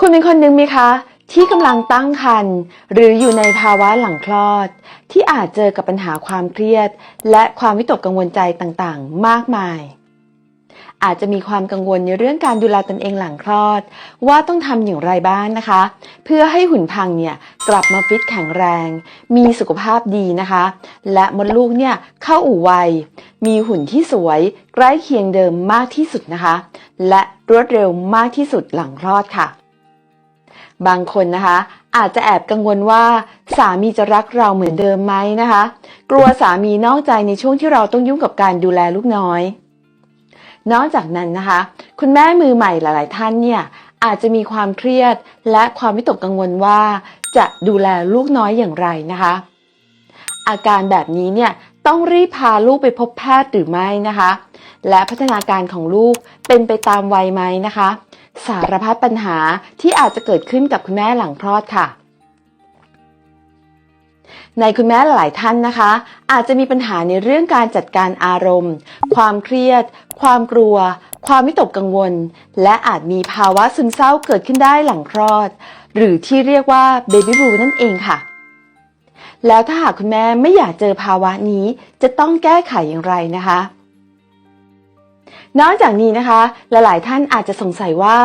คุณเป็นคนหนึ่งไหมคะ ที่กำลังตั้งครรภ์หรืออยู่ในภาวะหลังคลอด ที่อาจเจอกับปัญหาความเครียด และความวิตกกังวลใจต่างๆ มากมาย อาจจะมีความกังวลในเรื่องการดูแลตนเองหลังคลอด ว่าต้องทำอย่างไรบ้างนะคะ เพื่อให้หุ่นพังเนี่ยกลับมาฟิตแข็งแรง มีสุขภาพดีนะคะ และมดลูกเนี่ยเข้าอู่ไวมีหุ่นที่สวยใกล้เคียงเดิมมากที่สุดนะคะ และรวดเร็วมากที่สุดหลังคลอดค่ะ บางคนนะคะ อาจจะแอบกังวลว่า สามีจะรักเราเหมือนเดิมไหมนะคะ กลัวสามีนอกใจในช่วงที่เราต้องยุ่งกับการดูแลลูกน้อย นอกจากนั้นนะคะ คุณแม่มือใหม่หลาย ๆ ท่านเนี่ยอาจจะมีความเครียดและความวิตกกังวลว่า จะดูแลลูกน้อยอย่างไรนะคะ อาการแบบนี้เนี่ยต้องรีบพาลูกไปพบแพทย์หรือไม่นะคะ และพัฒนาการของลูกเป็นไปตามวัยไหมนะคะ สารพัดปัญหาที่อาจจะเกิดขึ้นกับคุณแม่หลังคลอดค่ะ ในคุณแม่หลายท่านนะคะ อาจจะมีปัญหาในเรื่องการจัดการอารมณ์ ความเครียด ความกลัว ความวิตกกังวล และอาจมีภาวะซึมเศร้าเกิดขึ้นได้หลังคลอด หรือที่เรียกว่าเบบี้บูนั่นเองค่ะแล้วถ้าหากคุณแม่ไม่อยากเจอภาวะนี้จะต้องแก้ไขอย่างไรนะคะ นอกจากนี้นะคะ หลายๆท่านอาจจะสงสัยว่า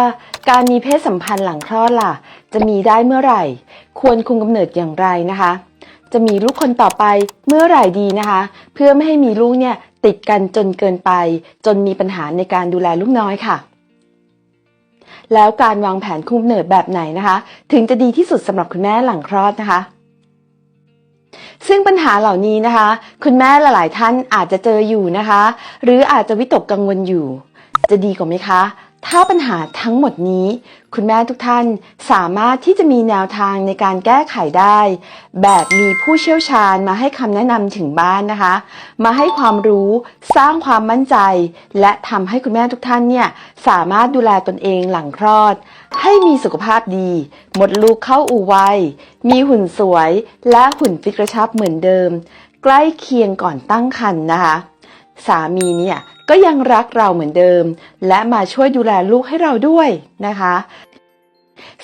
การมีเพศสัมพันธ์หลังคลอดล่ะ จะมีได้เมื่อไหร่ ควรคุมกำเนิดอย่างไรนะคะ จะมีลูกคนต่อไปเมื่อไหร่ดีนะคะ เพื่อไม่ให้มีลูกเนี่ยติดกันจนเกินไป จนมีปัญหาในการดูแลลูกน้อยค่ะ แล้วการวางแผนคุมกำเนิดแบบไหนนะคะ ถึงจะดีที่สุดสำหรับคุณแม่หลังคลอดนะคะ ซึ่งปัญหาเหล่านี้นะคะ คุณแม่หลาย ๆ ท่านอาจจะเจออยู่นะคะ หรืออาจจะวิตกกังวลอยู่ จะดีกว่าไหมคะ ถ้าปัญหาทั้งหมดนี้ คุณแม่ทุกท่านสามารถที่จะมีแนวทางในการแก้ไขได้ แบบมีผู้เชี่ยวชาญมาให้คำแนะนำถึงบ้านนะคะ มาให้ความรู้สร้างความมั่นใจ และทำให้คุณแม่ทุกท่านเนี่ยสามารถดูแลตนเองหลังคลอด ให้มีสุขภาพดี หมดลูกเข้าอู่ไวมีหุ่นสวย และหุ่นฟิตกระชับเหมือนเดิม ใกล้เคียงก่อนตั้งครรภ์นะคะ สามีเนี่ยก็ยังรักเราเหมือนเดิม และมาช่วยดูแลลูกให้เราด้วยนะคะ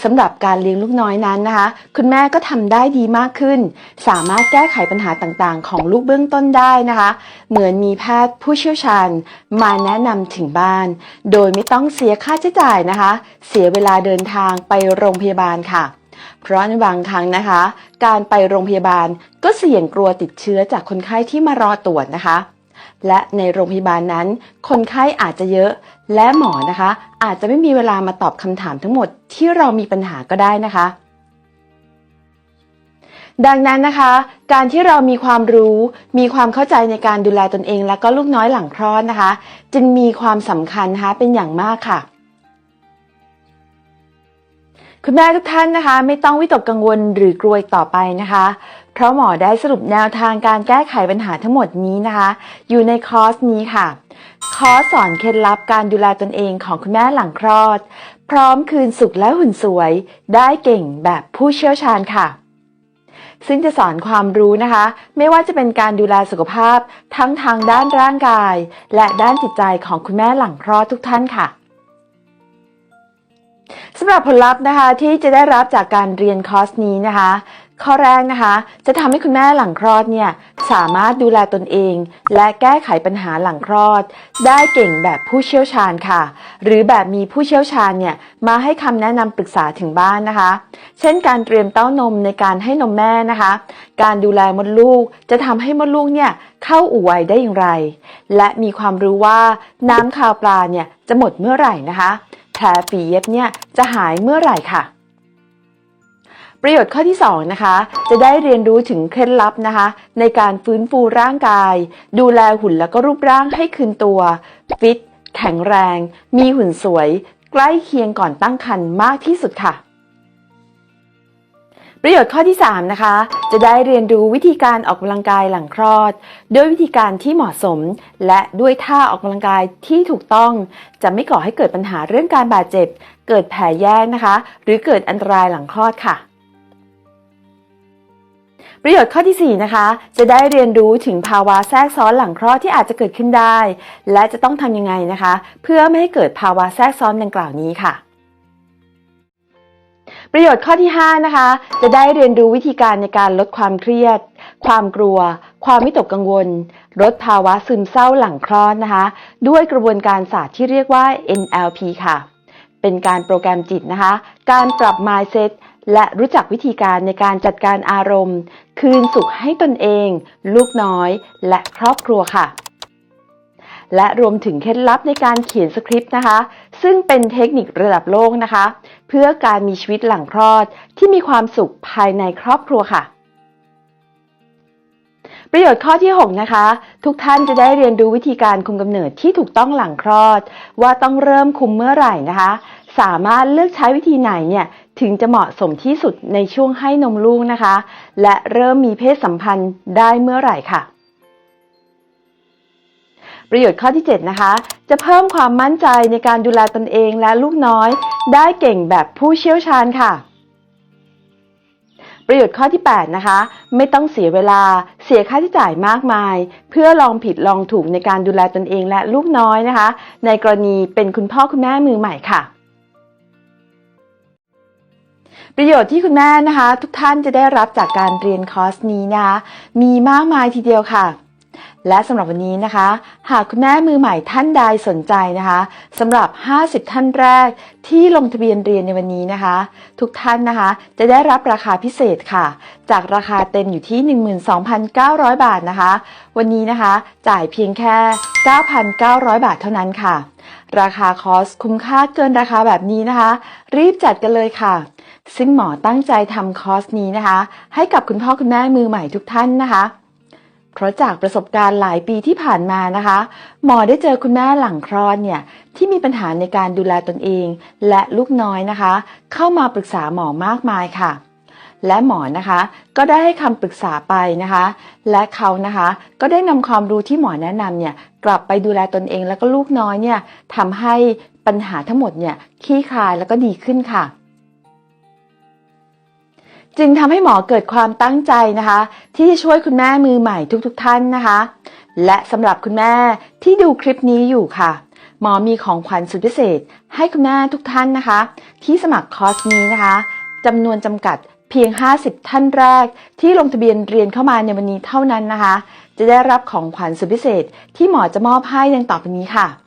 สำหรับการเลี้ยงลูกน้อยนั้นนะคะ คุณแม่ก็ทำได้ดีมากขึ้น สามารถแก้ไขปัญหาต่างๆ ของลูกเบื้องต้นได้นะคะ เหมือนมีแพทย์ผู้เชี่ยวชาญมาแนะนำถึงบ้าน โดยไม่ต้องเสียค่าใช้จ่ายนะคะ เสียเวลาเดินทางไปโรงพยาบาลค่ะ เพราะในบางครั้งนะคะ การไปโรงพยาบาลก็เสี่ยงกลัวติดเชื้อจากคนไข้ที่มารอตรวจนะคะ และในโรงพยาบาลนั้น คนไข้อาจจะเยอะ และหมอนะคะ อาจจะไม่มีเวลามาตอบคำถามทั้งหมดที่เรามีปัญหาก็ได้นะคะ ดังนั้นนะคะ การที่เรามีความรู้ มีความเข้าใจในการดูแลตนเอง และก็ลูกน้อยหลังคลอดนะคะ จึงมีความสำคัญนะคะเป็นอย่างมากค่ะ คุณแม่ทุกท่านนะคะ ไม่ต้องวิตกกังวลหรือกลัวอีกต่อไปนะคะ เพราะหมอได้สรุปแนวทางการแก้ไขปัญหาทั้งหมดนี้นะคะ อยู่ในคอร์สนี้ค่ะคอร์สสอนเคล็ดลับการดูแลตนเองของคุณแม่หลังคลอด พร้อมคืนสุขและหุ่นสวย ได้เก่งแบบผู้เชี่ยวชาญค่ะ ซึ่งจะสอนความรู้นะคะ ไม่ว่าจะเป็นการดูแลสุขภาพ ทั้งทางด้านร่างกาย และด้านจิตใจของคุณแม่หลังคลอดทุกท่านค่ะ สำหรับผลลัพธ์นะคะที่จะได้รับจากการเรียนคอร์สนี้นะคะ ข้อแรกนะคะ จะทำให้คุณแม่หลังคลอดเนี่ยสามารถดูแลตนเอง และแก้ไขปัญหาหลังคลอด ได้เก่งแบบผู้เชี่ยวชาญค่ะ หรือแบบมีผู้เชี่ยวชาญเนี่ยมาให้คำแนะนำปรึกษาถึงบ้านนะคะ เช่นการเตรียมเต้านมในการให้นมแม่นะคะ การดูแลมดลูกจะทำให้มดลูกเนี่ยเข้าอู่ไวได้อย่างไร และมีความรู้ว่าน้ำคาวปลาเนี่ยจะหมดเมื่อไหร่นะคะ แผลฝีเย็บเนี่ยจะหายเมื่อไหร่ค่ะ ประโยชน์ข้อที่2นะคะจะได้เรียนรู้ถึงเคล็ดลับนะคะ ในการฟื้นฟูร่างกาย ดูแลหุ่นแล้วก็รูปร่างให้คืนตัวฟิตแข็งแรง มีหุ่นสวย ใกล้เคียงก่อนตั้งครรภ์มากที่สุดค่ะ ประโยชน์ข้อที่3นะคะ จะได้เรียนรู้วิธีการออกกำลังกายหลังคลอด ด้วยวิธีการที่เหมาะสม และด้วยท่าออกกำลังกายที่ถูกต้อง จะไม่ก่อให้เกิดปัญหาเรื่องการบาดเจ็บ เกิดแผลแยกนะคะ หรือเกิดอันตรายหลังคลอดค่ะประโยชน์ข้อที่ 4 นะคะ จะได้เรียนรู้ถึงภาวะแทรกซ้อนหลังคลอดที่อาจจะเกิดขึ้นได้ และจะต้องทำยังไงนะคะ เพื่อไม่ให้เกิดภาวะแทรกซ้อนดังกล่าวนี้ค่ะ ประโยชน์ข้อที่ 5 นะคะ จะได้เรียนรู้วิธีการในการลดความเครียด ความกลัว ความวิตกกังวล ลดภาวะซึมเศร้าหลังคลอดนะคะ ด้วยกระบวนการศาสตร์ที่เรียกว่า NLP ค่ะ เป็นการโปรแกรมจิตนะคะ การปรับ mindset และรู้จักวิธีการในการจัดการอารมณ์ คืนสุขให้ตนเอง ลูกน้อย และครอบครัวค่ะ และรวมถึงเคล็ดลับในการเขียนสคริปต์นะคะ ซึ่งเป็นเทคนิคระดับโลกนะคะ เพื่อการมีชีวิตหลังคลอดที่มีความสุขภายในครอบครัวค่ะ ประโยชน์ข้อที่ 6 นะคะ ทุกท่านจะได้เรียนรู้วิธีการคุมกำเนิดที่ถูกต้องหลังคลอด ว่าต้องเริ่มคุมเมื่อไหร่นะคะ สามารถเลือกใช้วิธีไหนเนี่ยถึงจะเหมาะสมที่สุดในช่วงให้นมลูกนะคะ และเริ่มมีเพศสัมพันธ์ได้เมื่อไหร่ค่ะ ประโยชน์ข้อที่ 7 นะคะ จะเพิ่มความมั่นใจในการดูแลตนเองและลูกน้อย ได้เก่งแบบผู้เชี่ยวชาญค่ะ ประโยชน์ข้อที่ 8 นะคะ ไม่ต้องเสียเวลาเสียค่าใช้จ่ายมากมาย เพื่อลองผิดลองถูกในการดูแลตนเองและลูกน้อยนะคะ ในกรณีเป็นคุณพ่อคุณแม่มือใหม่ค่ะประโยชน์ที่คุณแม่นะคะ ทุกท่านจะได้รับจากการเรียนคอร์สนี้นะคะ มีมากมายทีเดียวค่ะ และสำหรับวันนี้นะคะ หากคุณแม่มือใหม่ท่านใดสนใจนะคะสำหรับ 50 ท่านแรกที่ลงทะเบียนเรียนในวันนี้นะคะ ทุกท่านนะคะ จะได้รับราคาพิเศษค่ะ จากราคาเต็มอยู่ที่ 12,900 บาทนะคะ วันนี้นะคะ จ่ายเพียงแค่ 9,900 บาทเท่านั้นค่ะ ราคาคอร์สคุ้มค่าเกินราคาแบบนี้นะคะ รีบจัดกันเลยค่ะ ซึ่งหมอตั้งใจทำคอร์สนี้นะคะ ให้กับคุณพ่อคุณแม่มือใหม่ทุกท่านนะคะ เพราะจากประสบการณ์หลายปีที่ผ่านมานะคะ หมอได้เจอคุณแม่หลังคลอดเนี่ยที่มีปัญหาในการดูแลตนเอง และลูกน้อยนะคะ เข้ามาปรึกษาหมอมากมายค่ะ และหมอนะคะก็ได้ให้คำปรึกษาไปนะคะ และเขานะคะก็ได้นำความรู้ที่หมอแนะนำเนี่ยกลับไปดูแลตนเอง แล้วก็ลูกน้อยเนี่ยทำให้ปัญหาทั้งหมดเนี่ยคลี่คลายแล้วก็ดีขึ้นค่ะ จึงทำให้หมอเกิดความตั้งใจนะคะ ที่จะช่วยคุณแม่มือใหม่ทุกๆทท่านนะคะ และสำหรับคุณแม่ที่ดูคลิปนี้อยู่ค่ะ หมอมีของขวัญสุดพิเศษ ให้คุณแม่ทุกท่านนะคะ ที่สมัครคอร์สนี้นะคะจำนวนจำกัดเพียง 50 ท่านแรก ที่ลงทะเบียนเรียนเข้ามาในวันนี้เท่านั้นนะคะ จะได้รับของขวัญสุดพิเศษ ที่หมอจะมอบให้ดังต่อไปนี้ค่ะ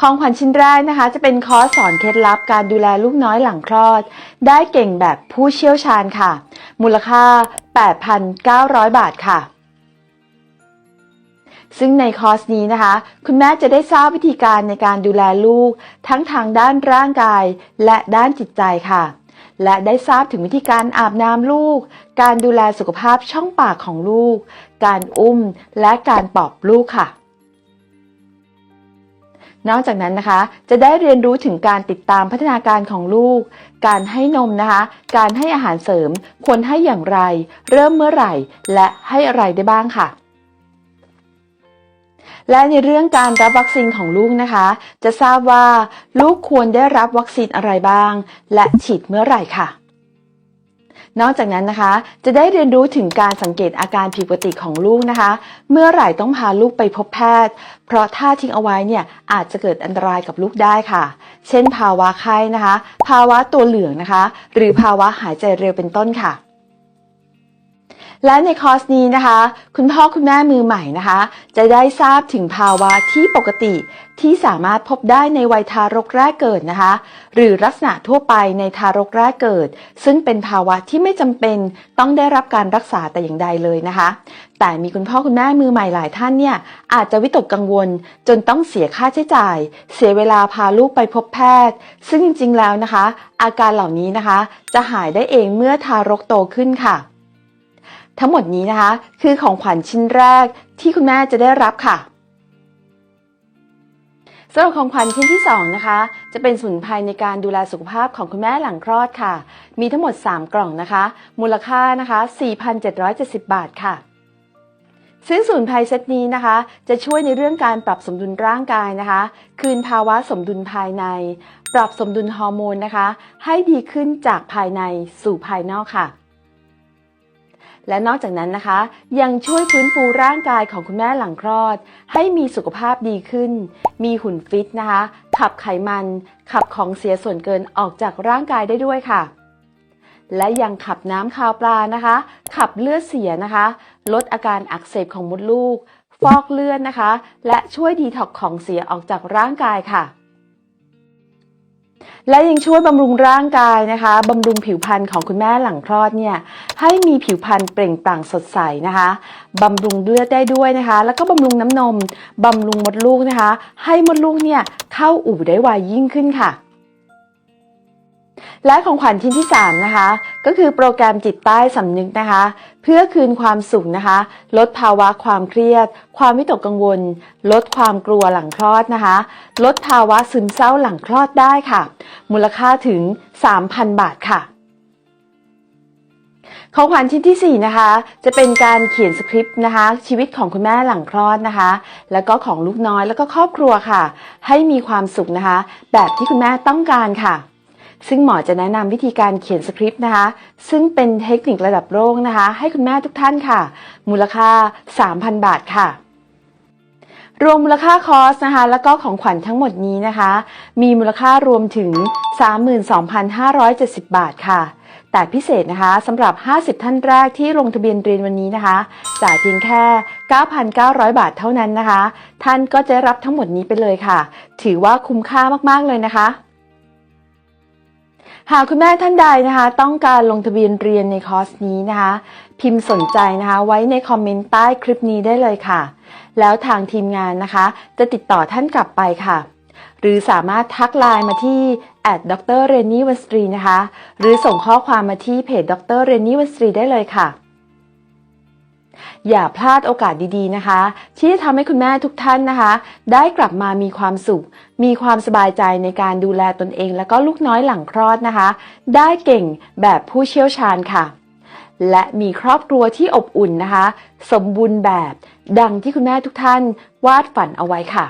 ของขวัญชิ้นแรกนะคะ จะเป็นคอร์สสอนเคล็ดลับการดูแลลูกน้อยหลังคลอด ได้เก่งแบบผู้เชี่ยวชาญค่ะ มูลค่า 8,900 บาทค่ะ ซึ่งในคอร์สนี้นะคะ คุณแม่จะได้ทราบวิธีการในการดูแลลูก ทั้งทางด้านร่างกายและด้านจิตใจค่ะ และได้ทราบถึงวิธีการอาบน้ำลูก การดูแลสุขภาพช่องปากของลูก การอุ้มและการปอบลูกค่ะ นอกจากนั้นนะคะ จะได้เรียนรู้ถึงการติดตามพัฒนาการของลูก การให้นมนะคะ การให้อาหารเสริม ควรให้อย่างไร เริ่มเมื่อไหร่ และให้อะไรได้บ้างค่ะ และในเรื่องการรับวัคซีนของลูกนะคะ จะทราบว่า ลูกควรได้รับวัคซีนอะไรบ้าง และฉีดเมื่อไหร่ค่ะ นอกจากนั้นนะคะ จะได้เรียนรู้ถึงการสังเกตอาการผิดปกติของลูกนะคะ เมื่อไหร่ต้องพาลูกไปพบแพทย์ เพราะถ้าทิ้งเอาไว้เนี่ยอาจจะเกิดอันตรายกับลูกได้ค่ะ เช่น ภาวะไข้นะคะ ภาวะตัวเหลืองนะคะ หรือภาวะหายใจเร็วเป็นต้นค่ะ และในคอร์สนี้นะคะ คุณพ่อคุณแม่มือใหม่นะคะ จะได้ทราบถึงภาวะที่ปกติที่สามารถพบได้ในวัยทารกแรกเกิดนะคะ หรือลักษณะทั่วไปในทารกแรกเกิด ซึ่งเป็นภาวะที่ไม่จำเป็นต้องได้รับการรักษาแต่อย่างใดเลยนะคะ แต่มีคุณพ่อคุณแม่มือใหม่หลายท่านเนี่ยอาจจะวิตกกังวล จนต้องเสียค่าใช้จ่าย เสียเวลาพาลูกไปพบแพทย์ ซึ่งจริงๆแล้วนะคะ อาการเหล่านี้นะคะ จะหายได้เองเมื่อทารกโตขึ้นค่ะ ทั้งหมดนี้นะคะ คือของขวัญชิ้นแรกที่คุณแม่จะได้รับค่ะสำหรับของขวัญชิ้นที่ 2 นะคะ จะเป็นสมุนไพรในการดูแลสุขภาพของคุณแม่หลังคลอดค่ะ มีทั้งหมด 3 กล่องนะคะ มูลค่านะคะ 4,770 บาทค่ะ ซึ่งสมุนไพรเซตนี้นะคะ จะช่วยในเรื่องการปรับสมดุลร่างกายนะคะ คืนภาวะสมดุลภายใน ปรับสมดุลฮอร์โมนนะคะ ให้ดีขึ้นจากภายในสู่ภายนอกค่ะ และนอกจากนั้นนะคะ ยังช่วยฟื้นฟูร่างกายของคุณแม่หลังคลอด ให้มีสุขภาพดีขึ้น มีหุ่นฟิตนะคะ ขับไขมัน ขับของเสียส่วนเกินออกจากร่างกายได้ด้วยค่ะ และยังขับน้ำคาวปลานะคะ ขับเลือดเสียนะคะ ลดอาการอักเสบของมดลูก ฟอกเลือดนะคะ และช่วยดีท็อกของเสียออกจากร่างกายค่ะ และยังช่วยบำรุงร่างกายนะคะบำรุงผิวพรรณของคุณแม่หลังคลอดเนี่ยให้มีผิวพรรณเปล่งปลั่งสดใสนะคะบำรุงเลือดได้ด้วยนะคะ แล้วก็บำรุงน้ำนมบำรุงมดลูกนะคะ ให้มดลูกเนี่ยเข้าอู่ได้ไวยิ่งขึ้นค่ะ และของขวัญชิ้นที่ 3 นะคะ ก็คือโปรแกรมจิตใต้สำนึกนะคะ เพื่อคืนความสุขนะคะ ลดภาวะความเครียด ความวิตกกังวล ลดความกลัวหลังคลอดนะคะ ลดภาวะซึมเศร้าหลังคลอดได้ค่ะ มูลค่าถึง 3,000 บาทค่ะของขวัญชิ้นทีสี่4 นะคะ จะเป็นการเขียนสคริปต์นะคะ ชีวิตของคุณแม่หลังคลอดนะคะ แล้วก็ของลูกน้อยแล้วก็ครอบครัวค่ะ ให้มีความสุขนะคะ แบบที่คุณแม่ต้องการค่ะ ซึ่งหมอจะแนะนำวิธีการเขียนสคริปต์นะคะ ซึ่งเป็นเทคนิคระดับโลกนะคะ ให้คุณแม่ทุกท่านค่ะ มูลค่า 3,000 บาทค่ะ รวมมูลค่าคอร์สนะคะ แล้วก็ของขวัญทั้งหมดนี้นะคะ มีมูลค่ารวมถึง 32,570 บาทค่ะแต่พิเศษนะคะสำหรับ 50 ท่านแรกที่ลงทะเบียนเรียนวันนี้นะคะ จ่ายเพียงแค่ 9,900 บาทเท่านั้นนะคะ ท่านก็จะรับทั้งหมดนี้ไปเลยค่ะ ถือว่าคุ้มค่ามากๆเลยนะคะ หากคุณแม่ท่านใดนะคะ ต้องการลงทะเบียนเรียนในคอร์สนี้นะคะ พิมพ์สนใจนะคะ ไว้ในคอมเมนต์ใต้คลิปนี้ได้เลยค่ะ แล้วทางทีมงานนะคะ จะติดต่อท่านกลับไปค่ะ หรือสามารถทักไลน์มาที่ดรเรนนี่วันสตรีนะคะ หรือส่งข้อความมาที่เพจดรเรนนี่วันสตรีได้เลยค่ะ อย่าพลาดโอกาสดีๆนะคะ ที่จะทำให้คุณแม่ทุกท่านนะคะ ได้กลับมามีความสุข มีความสบายใจในการดูแลตนเอง แล้วก็ลูกน้อยหลังคลอดนะคะ ได้เก่งแบบผู้เชี่ยวชาญค่ะ และมีครอบครัวที่อบอุ่นนะคะ สมบูรณ์แบบ ดังที่คุณแม่ทุกท่านวาดฝันเอาไว้ค่ะ